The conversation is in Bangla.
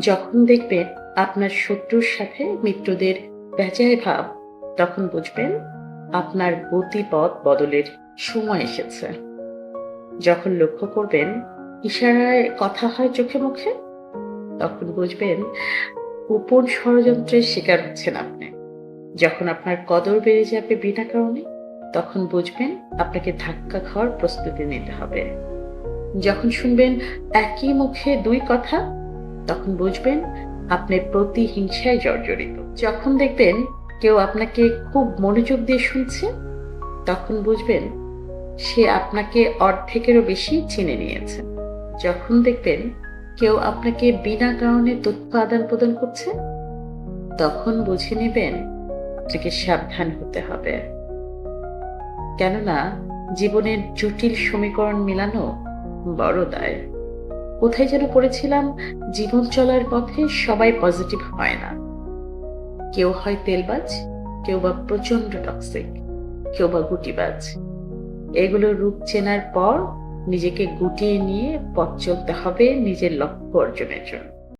যখন দেখবেন আপনার শত্রুর সাথে মিত্রদের বেজায় ভাব, তখন বুঝবেন আপনার গতিপথ বদলের সময় এসেছে। যখন লক্ষ্য করবেন ইশারায় কথা হয় চোখে মুখে, তখন বুঝবেন গোপন ষড়যন্ত্রের শিকার হচ্ছেন আপনি। যখন আপনার কদর বেড়ে যাবে বিনা কারণে, তখন বুঝবেন আপনাকে ধাক্কা খাওয়ার প্রস্তুতি নিতে হবে। যখন শুনবেন একই মুখে দুই কথা তখন বুঝবেন আপনি প্রতিহিংসায় জর্জরিত। যখন দেখবেন কেউ আপনাকে খুব মনোযোগ দিয়ে শুনছে, তখন বুঝবেন সে আপনাকে অর্ধেকেরও বেশি চিনে নিয়েছে। যখন দেখবেন কেউ আপনাকে বিনা কারণে তথ্য আদান প্রদান করছে, তখন বুঝে নেবেন আপনাকে সাবধান হতে হবে। কেননা জীবনের জটিল সমীকরণ মিলানো বড় দায়। কোথায় যেন পড়েছিলাম, জীবন চলার পথে সবাই পজিটিভ হয় না। কেউ হয় তেলবাজ, কেউ বা প্রচণ্ড টক্সিক কেউ বা গুটিবাজ। এগুলোর রূপ চেনার পর নিজেকে গুটিয়ে নিয়ে পথ চলতে হবে নিজের লক্ষ্য অর্জনের জন্য।